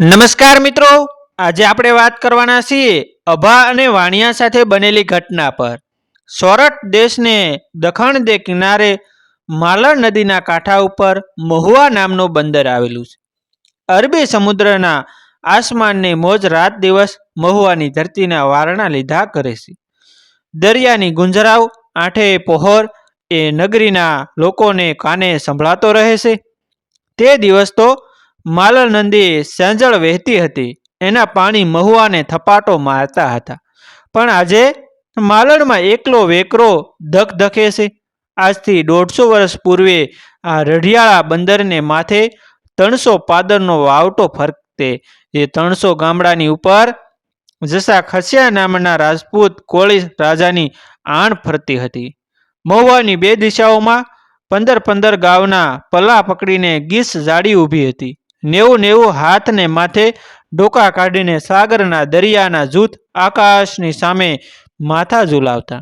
નમસ્કાર મિત્રો. આજે આપણે વાત કરવાના છીએ અભા અને વાણિયા સાથે બનેલી ઘટના પર. સોરઠ દેશને દખણ દે કિનારે માલણ નદીના કાંઠા ઉપર મહુવા નામનું બંદર આવેલું છે. અરબી સમુદ્રના આસમાનની મોજ રાત દિવસ મહુવાની ધરતીના વારણા લીધા કરે છે. દરિયાની ગુંજરાવ, આઠે પહોર એ નગરીના લોકોને કાને સંભળાતો રહે છે. તે દિવસ તો માલણ નદી સેંજળ વહેતી હતી. એના પાણી મહુવાને થપાટો મારતા હતા. પણ આજે માલણમાં એકલો વેકરો ધકધકે છે. આજથી દોઢસો વર્ષ પૂર્વે આ રઢિયાળા બંદરને માથે ત્રણસો પાદરનો વાવટો ફરકતે. એ ત્રણસો ગામડાની ઉપર જસા ખસિયા નામના રાજપૂત કોળી રાજાની આણ ફરતી હતી. મહુવાની બે દિશાઓમાં પંદર પંદર ગાવના પલ્લા પકડીને ગીસ જાડી ઊભી હતી. નેવું નેવું હાથને માથે ડોકા કાઢીને સાગરના દરિયાના જૂથ આકાશની સામે માથા ઝુલાવતા.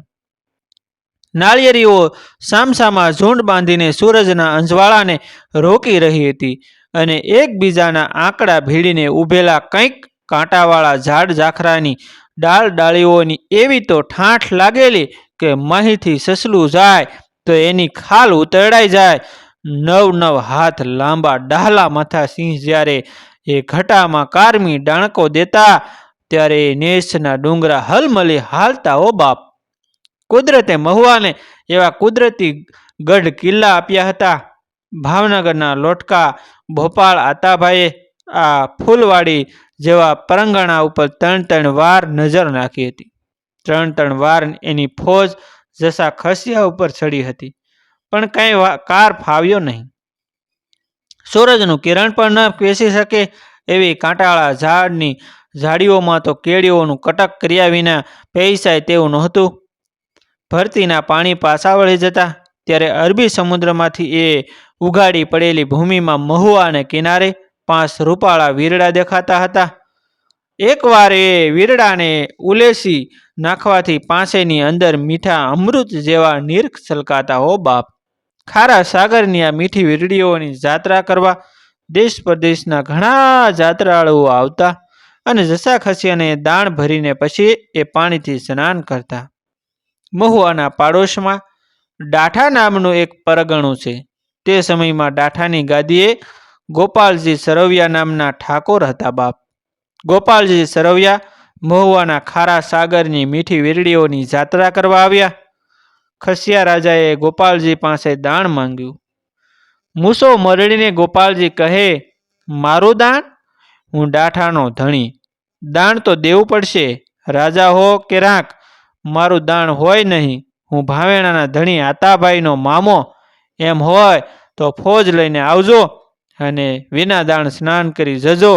નાળિયેરીઓ સામસામા ઝુંડ બાંધીને સૂરજના અંજવાળાને રોકી રહી હતી અને એકબીજાના આંકડા ભીડીને ઊભેલા કંઈક કાંટાવાળા ઝાડ ઝાખરાની ડાળ ડાળીઓની એવી તો ઠાઠ લાગેલી કે મહીથી સસલું જાય તો એની ખાલ ઉતરડાઈ જાય નવ નવ હાથ લાંબા ડાહલા માથા સિંહ જ્યારે એ ઘટામાં કારમી ડાણકો દેતા, ત્યારે નેસના ડુંગરા હલમલી હાલતા, ઓ બાપ! કુદરતે મહુવાને એવા કુદરતી ગઢ કિલ્લા આપ્યા હતા. ભાવનગરના લોટકા ભોપાળ આતાભાઈએ આ ફૂલવાડી જેવા પરંગણા ઉપર ત્રણ ત્રણ વાર નજર નાખી હતી. ત્રણ ત્રણ વાર એની ફોજ જસા ખસિયા ઉપર ચડી હતી. પણ કાંઈ કાર ફાવ્યો નહીં. સૂરજનું કિરણ પણ ન પેસી શકે એવી કાંટાળા ઝાડની ઝાડીઓમાં તો કેળીઓનું કટક કર્યા વિના પૈસાય તેવું નહોતું. ભરતીના પાણી પાછા વળી જતા ત્યારે અરબી સમુદ્રમાંથી એ ઉઘાડી પડેલી ભૂમિમાં મહુવાને કિનારે પાંચ રૂપાળા વીરડા દેખાતા હતા. એકવાર એ વીરડાને ઉલેસી નાખવાથી પાંસેની અંદર મીઠા અમૃત જેવા નીર્ક છલકાતા હો બાપ ખારા સાગરની આ મીઠી વીરડીઓની જાત્રા કરવા દેશ પરદેશના ઘણા જાત્રાળુઓ આવતા અને જસા ખસિયાને દાણ ભરીને પછી એ પાણીથી સ્નાન કરતા. મહુવાના પાડોશમાં ડાઠા નામનું એક પરગણું છે. તે સમયમાં ડાઠાની ગાદીએ ગોપાલજી સરવિયા નામના ઠાકોર હતા બાપ. ગોપાલજી સરવિયા મહુવાના ખારા સાગરની મીઠી વીરડીઓની જાત્રા કરવા આવ્યા. ખસિયા રાજાએ ગોપાલજી પાસે દાણ માંગ્યું. મૂસો મરડીને ગોપાલજી કહે, મારું દાણ? હું ડાઠાનો ધણી. દાણ તો દેવું પડશે. રાજા હો કે રાંક મારું દાણ હોય નહીં. હું ભાવેણાના ધણી આતાભાઈનો મામો. એમ હોય તો ફોજ લઈને આવજો અને વિના દાણ સ્નાન કરી જજો.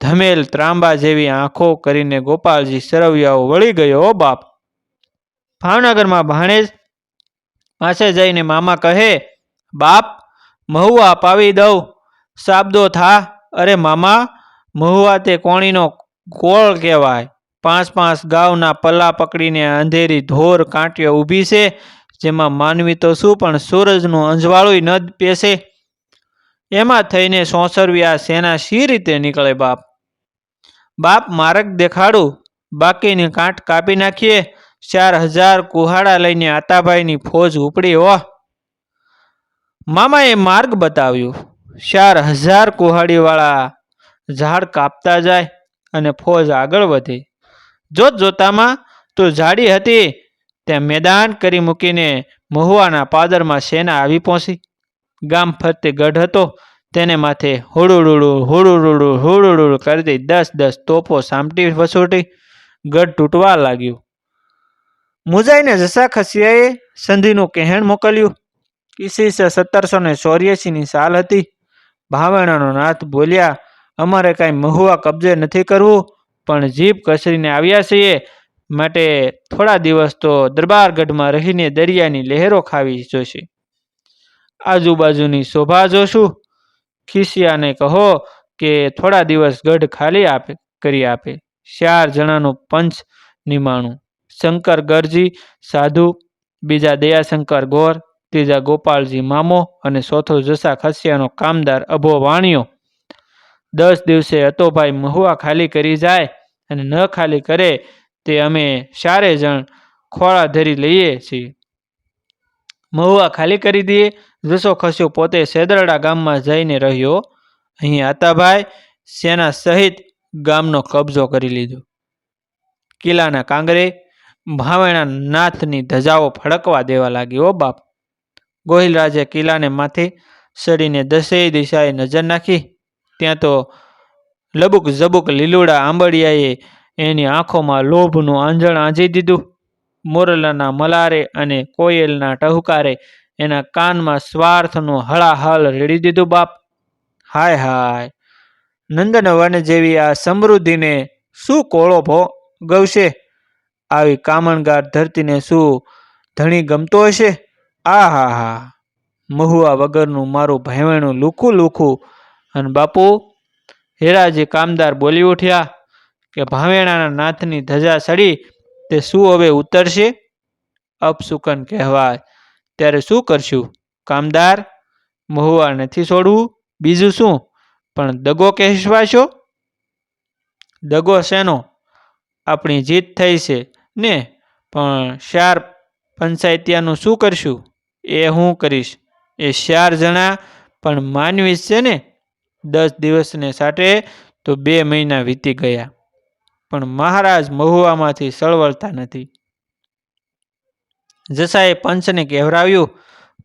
ધમેલ ત્રાંબા જેવી આંખો કરીને ગોપાલજી સરવિયાઓ વળી ગયો બાપ ભાવનગરમાં ભાણેજ પાસે જઈને મામા કહે, બાપ, મહુવા પાવી દઉં. સાબદો થા. અરે મામા, મહુવા તે કોણીનો કોળ કહેવાય. પાંચ પાંચ ગાવના પલ્લા પકડીને અંધેરી ધોર કાંટીઓ ઊભી છે, જેમાં માનવી તો શું પણ સૂરજનું અંજવાળું ન પેશે એમાં થઈને સોંસરવી આ સેના શી રીતે નીકળે બાપ? બાપ, માર્ગ દેખાડું. બાકીની કાંટ કાપી નાખીએ. ચાર હજાર કુહાડા લઈને આતાભાઈની ફોજ ઉપડી હો મામાએ માર્ગ બતાવ્યો. ચાર હજાર કુહાડીવાળા ઝાડ કાપતા જાય અને ફોજ આગળ વધે. જોત જોતામાં તો ઝાડી હતી, ત્યાં મેદાન કરી મૂકીને મહુવાના પાદરમાં સેના આવી પહોંચી. ગામ ફરતે ગઢ હતો, તેને માથે હોડુડુડું હોડુડુડું હોડુડુડું કરતી દસ દસ તોપો સામટી વસોટી. ગઢ તૂટવા લાગ્યું. મુજાઈને જસા ખસિયાએ સંધિનું કહેણ મોકલ્યું. ઈસવીસ સત્તરસો ને ચોર્યાસીની સાલ હતી. ભાવેણાનો નાથ બોલ્યા, અમારે કાંઈ મહુવા કબજે નથી કરવું, પણ જીભ કસરીને આવ્યા છીએ. માટે થોડા દિવસ તો દરબારગઢમાં રહીને દરિયાની લહેરો ખાવી જોશે. આજુબાજુની શોભા જોશું. ખિસિયાને કહો કે થોડા દિવસ ગઢ ખાલી આપે, કરી આપે. ચાર જણાનું પંચ નિમાણું. શંકર ગરજી, સાધુ, બીજા દયાશંકર ગોર, ત્રીજા ગોપાલજી મામો અને ચોથો જસા ખસિયાનો કામદાર અભો વાણિયો. દસ દિવસે અતોભાઈ મહુવા ખાલી કરી જાય અને ન ખાલી કરે તે અમે ચારે જણ ખોળા ધરી લઈએ છીએ. મહુવા ખાલી કરી દઈએ, જસો ખસ્યો પોતે સેદરડા ગામમાં જઈને રહ્યો. અહીં આતાભાઈ સેના સહિત ગામનો કબજો કરી લીધો. કિલ્લાના કાંગરે ભાવેણા નાથની ધજાઓ ફડકવા દેવા લાગી. ઓ બાપ! ગોહિલરાજે કિલ્લાને માથે સડીને દસેય દિશાએ નજર નાખી. ત્યાં તો લબુક ઝબુક લીલુડા આંબળિયાએ એની આંખોમાં લોભનું આંજણ આંજી દીધું. મોરલાના મલારે અને કોયલના ટહુકારે એના કાનમાં સ્વાર્થનું હળાહળ રેડી દીધું, બાપ. હાય હાય! નંદનવન જેવી આ સમૃદ્ધિને શું કોળો ભોગવશે આવી કામણગાર ધરતીને શું ધણી ગમતો હશે? આ હા હા. મહુવા વગરનું મારું ભાઈવણું લુખું લુખું. અને બાપુ હેરાજી કામદાર બોલી ઉઠ્યા કે ભાવેણાના નાથની ધજા સડી, તે શું હવે ઉતરશે? અપસુકન કહેવાય. ત્યારે શું કરશું? કામદાર, મહુવા નથી છોડવું બીજું શું? પણ દગો કહેવાશો દગો શેનો? આપણી જીત થઈ છે. ને, પણ શાર પંચાયતિયાનું શું કરશું? એ હું કરીશ. એ ચાર જણા પણ માનવી છે ને. દસ દિવસને સાટે તો બે મહિના વીતી ગયા. પણ મહારાજ મહુવામાંથી સળવળતા નથી. જસાએ પંચને કહેવરાવ્યું,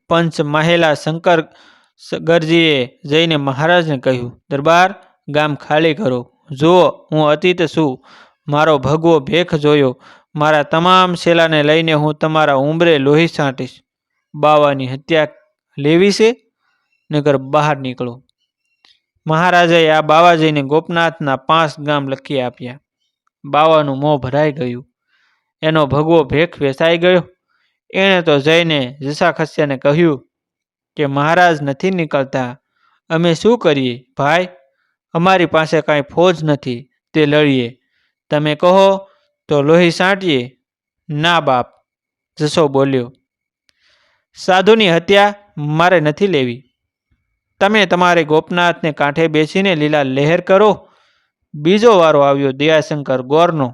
પંચ માહેલા શંકર ગરજીએ જઈને મહારાજને કહ્યું, દરબાર ગામ ખાલી કરો. જુઓ, હું અતીત છું. મારો ભગવો ભેખ જોયો. મારા તમામ શેલાને લઈને હું તમારા ઉંબરે લોહી છાંટીશ. બાવાની હત્યા લેવી છે? નગર બહાર નીકળો. મહારાજાએ આ બાવાજીને ગોપનાથના પાંચ ગામ લખી આપ્યા. બાવાનું મોં ભરાઈ ગયું. એનો ભગવો ભેખ વેસાઈ ગયો. એણે તો જઈને જસા ખસ્યાને કહ્યું કે, મહારાજ નથી નીકળતા. અમે શું કરીએ? ભાઈ, અમારી પાસે કાંઈ ફોજ નથી. તે લડીએ. તમે કહો તો લોહી સાંટીએ? ના બાપ, જસો બોલ્યો. સાધુની હત્યા મારે નથી લેવી. તમે તમારે ગોપનાથને કાંઠે બેસીને લીલા લહેર કરો. બીજો વારો આવ્યો દયાશંકર ગોરનો.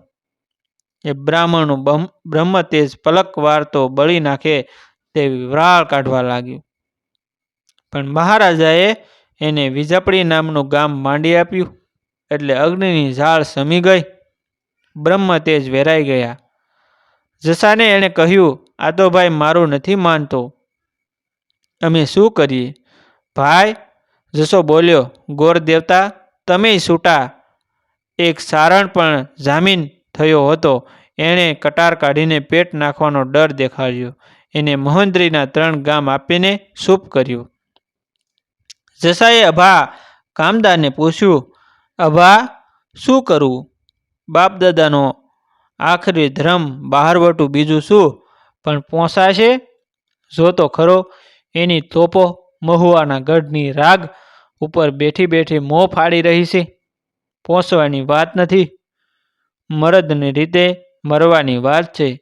એ બ્રાહ્મણનું બ્રહ્મ તેજ પલક વારતો બળી નાખે તેવી વ્રાળ કાઢવા લાગ્યું. પણ મહારાજાએ એને વિજાપડી નામનું ગામ માંડી આપ્યું, એટલે અગ્નિની ઝાળ સમી ગઈ. બ્રહ્મ તેજ વેરાઈ ગયા. જસાને એણે કહ્યું, આ તો ભાઈ મારું નથી માનતો. અમે શું કરીએ? ભાઈ, જસો બોલ્યો, ગોર દેવતા, તમે છૂટા એક સારણ પણ જામીન થયો હતો. એણે કટાર કાઢીને પેટ નાખવાનો ડર દેખાડ્યો. એને મહોંદ્રીના ત્રણ ગામ આપીને શુભ કર્યું. જસાએ અભા કામદારને પૂછ્યું, અભા, શું કરવું બાપદાદાનો આખરી ધર્મ બહારવટું બીજું શું? પણ પોસાશે? જો તો ખરો, એની તોપો મહુવાના ગઢની રાગ ઉપર બેઠી બેઠી મોં ફાડી રહી છે. પોસવાની વાત નથી. મરદની રીતે મરવાની વાત છે.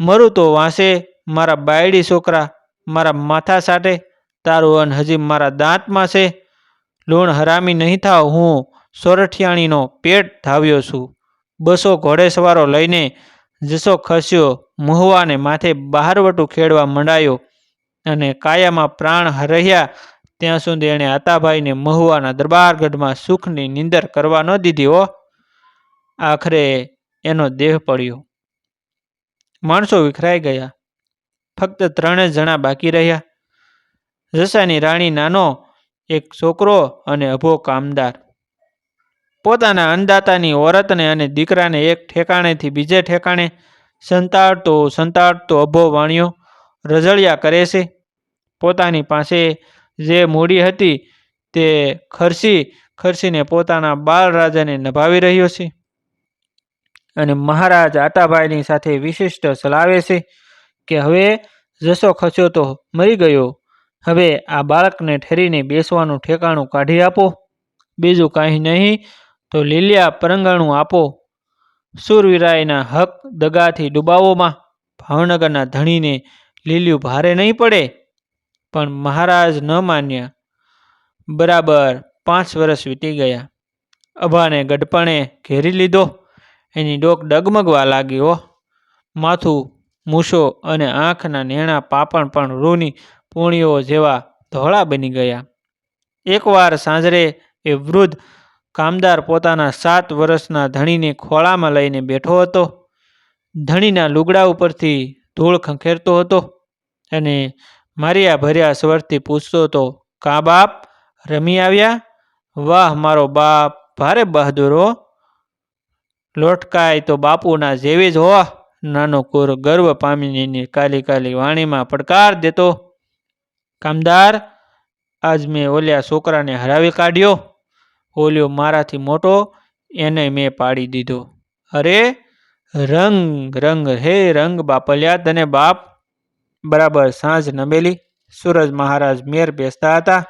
મરું તો વાંસે મારા બાયડી છોકરા, મારા માથા સાટે તારું અન હજી મારા દાંતમાં છે. લૂણ હરામી નહીં થાવ હું સોરઠિયાણીનો પેટ ધાવ્યો છું. બસો ઘોડેસવારો લઈને જસો ખસ્યો, મહુવાને માથે બહારવટું ખેડવા મંડાયો અને કાયામાં પ્રાણ હરહ્યા. ત્યાં સુધી એણે આતાભાઈને મહુવાના દરબારગઢમાં સુખની નિંદર કરવા ન દીધી હો. આખરે એનો દેહ પડ્યો. માણસો વિખરાઈ ગયા. ફક્ત ત્રણે જણા બાકી રહ્યા. જસાની રાણી નાનો, એક છોકરો અને અભો કામદાર. પોતાના અન્નદાતાની ઓરતને અને દીકરાને એક ઠેકાણેથી બીજે ઠેકાણે સંતાડતો સંતાડતો અભો વાણિયો રઝળિયા કરે છે. પોતાની પાસે જે મૂડી હતી તે ખર્ચી ખર્ચીને પોતાના બાળરાજાને નભાવી રહ્યો છે અને મહારાજ આતાભાઈની સાથે વિશિષ્ટ ચલાવે છે કે હવે જસો ખસ્યો તો મરી ગયો. હવે આ બાળકને ઠેરીને બેસવાનું ઠેકાણું કાઢી આપો. બીજું કાંઈ નહીં તો લીલિયા પરંગાણું આપો. સુરવીરાયના હક દગાથી ડૂબાવોમાં ભાવનગરના ધણીને લીલિયું ભારે નહીં પડે. પણ મહારાજ ન માન્યા. બરાબર પાંચ વર્ષ વીતી ગયા. અભાને ગઢપણે ઘેરી લીધો. એની ડોક ડગમગવા લાગ્યો માથું, મૂછો અને આંખના નેણા પાપણ પણ રૂની પૂણીઓ જેવા ધોળા બની ગયા. એકવાર સાંજરે એ વૃદ્ધ કામદાર પોતાના સાત વર્ષના ધણીને ખોળામાં લઈને બેઠો હતો. ધણીના લુગડા ઉપરથી ધૂળ ખંખેરતો હતો અને મારિયા ભર્યા સ્વરથી પૂછતો હતો, કા બાપ, રમી આવ્યા? વાહ, મારો બાપ, ભારે બહાદુર લોટકાય તો બાપુના જેવી જ હોવા. નાનો કુર ગર્વ પામીને કાલી કાલી વાણીમાં પડકાર દેતો, કામદાર, આજ મેં ઓલ્યા છોકરાને હરાવી કાઢ્યો. ઓલ્યો મારાથી મોટો, એને મેં પાડી દીધો. અરે, રંગ રંગ, હે રંગ બાપલ્યા તને બાપ. બરાબર સાંજ નમેલી. સૂરજ મહારાજ મેર બેસતા હતા.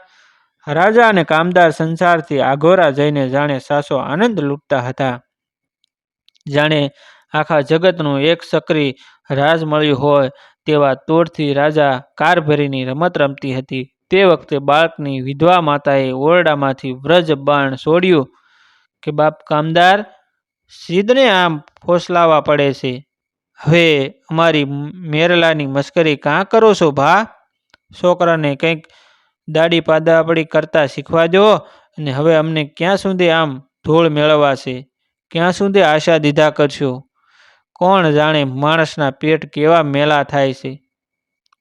રાજા અને કામદાર સંસારથી આઘોરા જઈને જાણે સાસો આનંદ લૂંટતા હતા. જાણે આખા જગતનું એક સક્રી રાજ મળ્યું હોય તેવા તોડથી રાજા કારભેરીની રમત રમતી હતી. તે વખતે બાળકની વિધવા માતાએ ઓરડામાંથી વ્રજ બાણ છોડ્યું કે, બાપ કામદાર સિદ્ધને આમ ફોસલાવા પડે છે. હવે અમારી મેરલાની મસ્કરી કાં કરો છો, ભા? છોકરાને કંઈક દાડી પાદાપડી કરતા શીખવા દો અને હવે અમને ક્યાં સુધી આમ ધૂળ મેળવાશે ક્યાં સુધી આશા દીધા કરશો? કોણ જાણે માણસના પેટ કેવા મેલા થાય છે?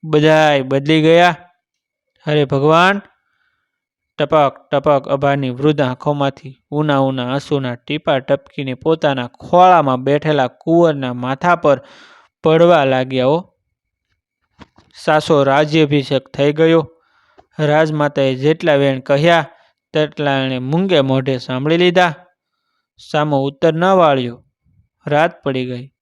બધાય બદલી ગયા. અરે ભગવાન. ટપક ટપક અભાની વૃદ્ધ આંખોમાંથી ઉના ઉના આંસુના ટીપા ટપકીને પોતાના ખોળામાં બેઠેલા કુંવરના માથા પર પડવા લાગ્યાઓ સાસો રાજ્યાભિષેક થઈ ગયો. રાજમાતાએ જેટલા વેણ કહ્યા, તેટલા એણે મૂંગે મોઢે સાંભળી લીધા. સામો ઉત્તર ન વાળ્યો. રાત પડી ગઈ.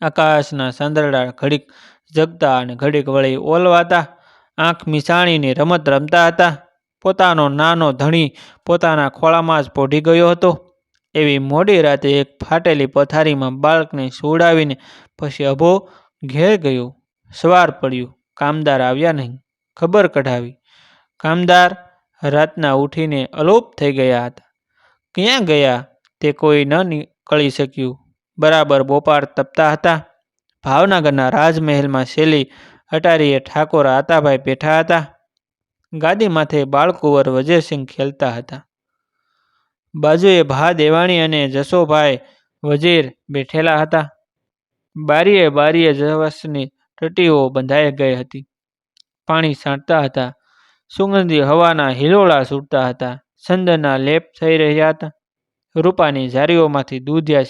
આકાશના સાંદરડા ઘડીક જગતા અને ઘડીક વળી ઓલવાતા. આંખ મિસાણીને રમત રમતા હતા. પોતાનો નાનો ધણી પોતાના ખોળામાં જ પોઢી ગયો હતો. એવી મોડી રાતે એક ફાટેલી પથારીમાં બાળકને સુવડાવીને પછી અભો ઘેર ગયો. સવાર પડ્યું. કામદાર આવ્યા નહીં. ખબર કઢાવી. કામદાર રાતના ઉઠીને અલોપ થઈ ગયા હતા. ક્યાં ગયા? તે કોઈ ન નીકળી શક્યું. બરાબર બોપાર તપતા હતા. ભાવનગરના રાજમહેલમાં શેલી અટારીએ ઠાકોર આતાભાઈ બેઠા હતા. ગાદી માથે બાળકુંવર વજયસિંહ ખેલતા હતા. બાજુએ ભા દેવાણી અને જસોભાઈ વજીર બેઠેલા હતા. બારીએ બારીએ જવસની ટટીઓ બંધાઈ ગઈ હતી. પાણી સાંટતા હતા. સુગંધી હવાના હિલોળા છૂટતા હતા. છંદના લેપ થઈ રહ્યા હતા. રૂપાની ઝારીઓમાંથી દૂધિયા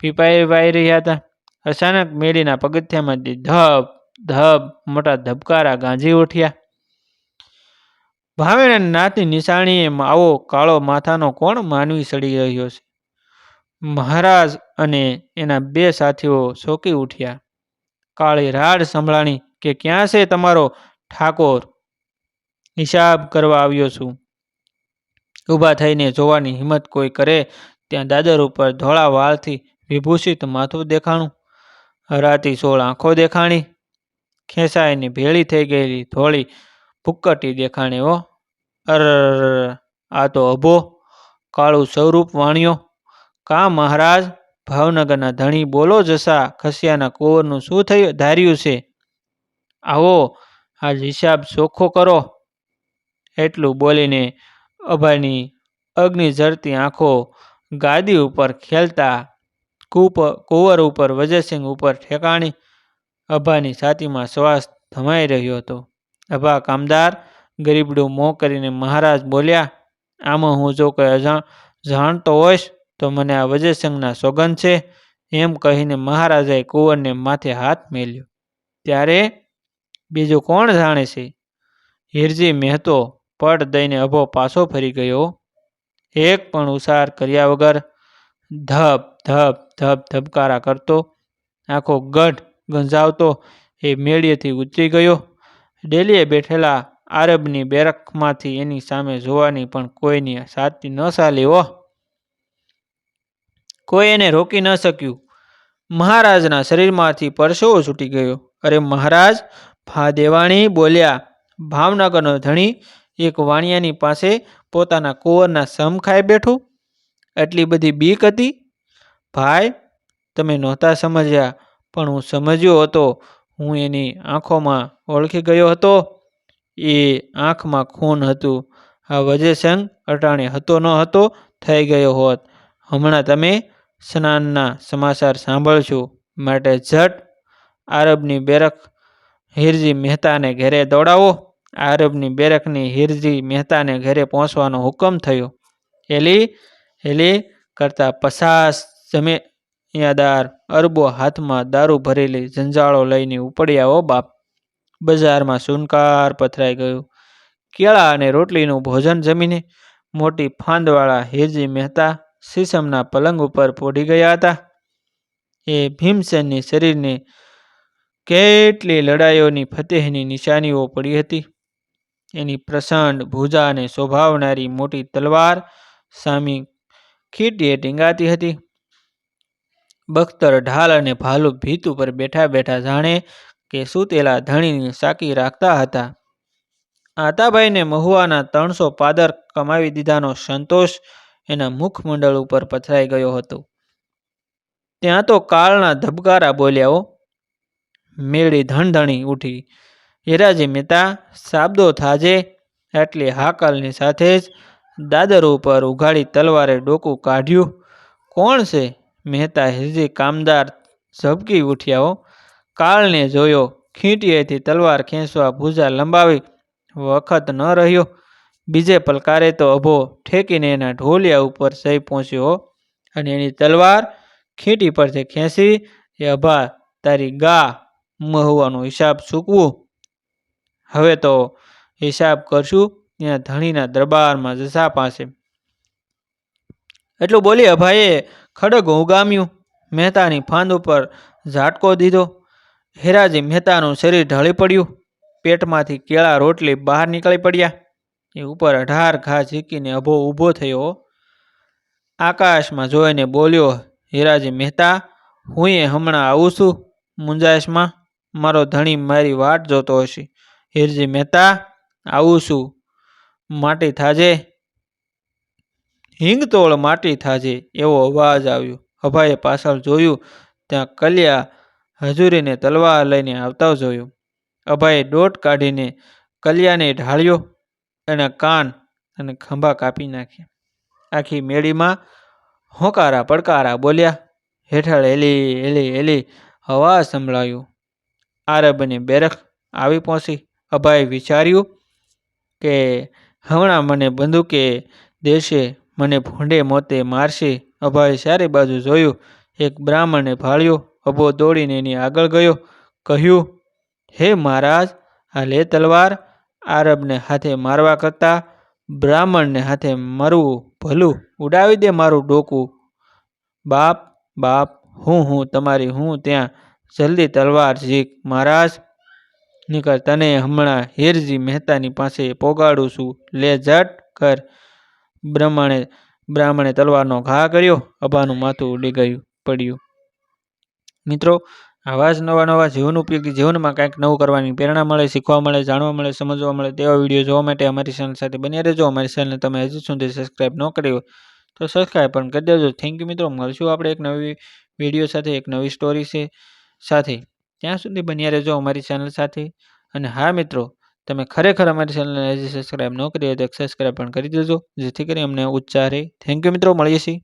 પીપાઈ રહ્યા હતા. અચાનક મેળીના પગથિયામાંથી ધબ ધબ, મોટા ધબકારા ગાંજી ઉઠ્યા. ભાવેણ નાતની નિશાણીએ આવો કાળો માથાનો કોણ માનવી સડી રહ્યો છે? મહારાજ અને એના બે સાથીઓ શોકી ઉઠ્યા. કાળી રાડ સંભળાણી કે ક્યાં છે તમારો ઠાકોર? હિસાબ કરવા આવ્યો છું. ઊભા થઈને જોવાની હિંમત કોઈ કરે ત્યાં દાદર ઉપર ધોળા વાળથી વિભૂષિત માથું દેખાણું. હરાતી સોળ આંખો દેખાણી. ખેંચાઈને ભેળી થઈ ગયેલી ધોળી ભૂક્કટી દેખાણી હો. અર આ તો અભો, કાળું સ્વરૂપ વાણ્યો. કા મહારાજ, ભાવનગરના ધણી બોલો જસા, ખસિયાના કુંવરનું શું થયું ધાર્યું છે? આવો, આજ હિસાબ ચોખ્ખો કરો. એટલું બોલીને અભાની અગ્નિ ઝરતી આંખો ગાદી ઉપર ખેલતા કૂપ, કુંવર ઉપર, વજયસિંહ ઉપર ઠેકાણી અભાની છાતીમાં શ્વાસ થમાઈ રહ્યો હતો. અભા કામદાર ગરીબડું મોં કરીને મહારાજ બોલ્યા, આમાં હું જો કોઈ અજાણ, જાણતો હોઈશ તો મને આ વજયસંઘના સોગંદ છે. એમ કહીને મહારાજાએ કુંવરને માથે હાથ મેલ્યો. ત્યારે બીજું કોણ જાણે છે? હિરજી મહેતો, પડ દઈને અભો પાછો ફરી ગયો. એક પણ ઉસાર કર્યા વગર ધબ ધબ ધબ ધબકારા કરતો આખો ગઢ ગંજાવતો એ મેળીએથી ઉતરી ગયો. ડેલીએ બેઠેલા આરબની બેરકમાંથી એની સામે જોવાની પણ કોઈની સાથી ન સાલી હો. કોઈ એને રોકી ન શક્યું. મહારાજના શરીરમાંથી પરસેવો છૂટી ગયો. અરે મહારાજ, ભાદેવાણી બોલ્યા, ભાવનગરનો ધણી એક વાણિયાની પાસે પોતાના કુંવરના સમ ખાઈ બેઠું. એટલી બધી બીક હતી? ભાઈ, તમે નહોતા સમજ્યા. પણ હું સમજ્યો હતો, હું એની આંખોમાં ઓળખી ગયો હતો. એ આંખમાં ખૂન હતું. આ વજયસંગ અટાણે હતો ન હતો, થઈ ગયો હોત. હમણાં તમે સ્નાનના સમાચાર સાંભળશો માટે ઝટ આરબની બેરખ હિરજી મહેતાને ઘેરે દોડાવો. આરબની બેરકની હિરજી મહેતાને ઘરે પહોંચવાનો હુકમ થયો. એલી એલી કરતાં પસાસ જમેયાદાર અરબો હાથમાં દારૂ ભરેલી ઝંઝાળો લઈને ઉપડ્યા, ઓ બાપ! બજારમાં સુનકાર પથરાઈ ગયું. કેળા અને રોટલીનું ભોજન જમીને મોટી ફાંદવાળા હેજી મહેતા સીસમના પલંગ ઉપર પોઢી ગયા હતા. એ ભીમસેનની શરીરને કેટલી લડાઈઓની ફતેહની નિશાનીઓ પડી હતી. એની પ્રચંડ ભુજાને શોભાવનારી મોટી તલવાર સામી ખીટીએ ટીંગાતી હતી. બખ્તર, ઢાલ અને ભાલુ ભીત ઉપર બેઠા બેઠા જાણે કે સૂતેલા ધણીની સાકી રાખતા હતા. આતાભાઈને મહુવાના ત્રણસો પાદર કમાવી દીધાનો સંતોષ એના મુખમંડળ ઉપર પથરાઈ ગયો હતો. ત્યાં તો કાળના ધબકારા બોલ્યાઓ મેળી ધણધણી ઉઠી. હીરાજી મહેતા, સાબદો થાજે. એટલી હાકલની સાથે જ દાદર ઉપર ઉઘાડી તલવારે ડોકું કાઢ્યું. કોણ છે? મહેતા હિરજી કામદાર ઝબકી ઉઠ્યાઓ કાળને જોયો, ખીંટીએથી તલવાર ખેંચવા ભૂજા લંબાવી, વખત ન રહ્યો. બીજે પલકારે તો અભો ઠેકીને એના ઢોલિયા ઉપર જઈ પહોંચ્યો અને એની તલવાર ખીંટી પરથી ખેંચી, એ અભા, તારી ગા મહુવાનો હિસાબ ચૂકવું. હવે તો હિસાબ કરશું, ત્યાં ધણીના દરબારમાં જસા પાસે. એટલું બોલી અભાઈએ ખડગ ઉગામ્યું. મહેતાની ફાંદ ઉપર ઝાટકો દીધો. હેરાજી મહેતાનું શરીર ઢળી પડ્યું. પેટમાંથી કેળા રોટલી બહાર નીકળી પડ્યા. એ ઉપર અઢાર ઘા ઝીકીને અભો ઊભો થયો. આકાશમાં જોઈને બોલ્યો, હીરાજી મહેતા, હું એ હમણાં આવું છું. મુંજાશમાં મારો ધણી મારી વાટ જોતો હશે. હીરજી મહેતા, આવું છું. માટી થાજે. હિંગતોળ માટી થાજે એવો અવાજ આવ્યો. અભાએ પાછળ જોયું, ત્યાં કલ્યા હજુરીને તલવાર લઈને આવતા જોયું. અભાએ દોટ કાઢીને કલિયાને ઢાળ્યો એના કાન અને ખંભા કાપી નાખ્યા. આખી મેળીમાં હોંકારા પડકારા બોલ્યા, હેઠળ એલી એલી એલી, હવા સંભળાયું. આરબની બેરખ આવી પહોંચી. અભાએ વિચાર્યું કે હમણાં મને બંદૂકે દેશે મને ભૂંડે મોતે મારશે. અભાએ ચારે બાજુ જોયું. એક બ્રાહ્મણને ભાળ્યો. અભો દોડીને એની આગળ ગયો. કહ્યું, હે મહારાજ, આ લે તલવાર. આરબને હાથે મારવા કરતાં બ્રાહ્મણને હાથે મરવું ભલું. ઉડાવી દે મારું ડોકું. બાપ બાપ, હું હું, તમારી હું ત્યાં. જલ્દી તલવાર જીક, મહારાજ. નીકળ તને હમણાં હેરજી મહેતાની પાસે પોગાડું છું. લે જટ કર. બ્રાહ્મણે બ્રાહ્મણે તલવારનો ઘા કર્યો, અભાનું માથું ઉડી ગયું, પડ્યું. મિત્રો, આવા જ નવા નવા જીવન ઉપયોગી જીવનમાં કંઈક નવું કરવાની પ્રેરણા મળે, શીખવા મળે, જાણવા મળે, સમજવા મળે તેવા વીડિયો જોવા માટે અમારી ચેનલ સાથે બન્યા રહેજો. અમારી ચેનલને તમે હજી સુધી સબસ્ક્રાઈબ ન કરી હોય તો સબસ્ક્રાઈબ પણ કરી દેજો. થેન્ક યુ મિત્રો. મળશું આપણે એક નવી વીડિયો સાથે, એક નવી સ્ટોરી છે સાથે. ત્યાં સુધી બન્યા રહેજો અમારી ચેનલ સાથે. અને હા, મિત્રો તમે ખરેખર અમારી ચેનલને હજી સબસ્ક્રાઈબ ન કરી હોય તો સબસ્ક્રાઈબ પણ કરી દેજો. જેથી કરી અમને ઉત્સાહ થેન્ક યુ મિત્રો. મળીએ છીએ.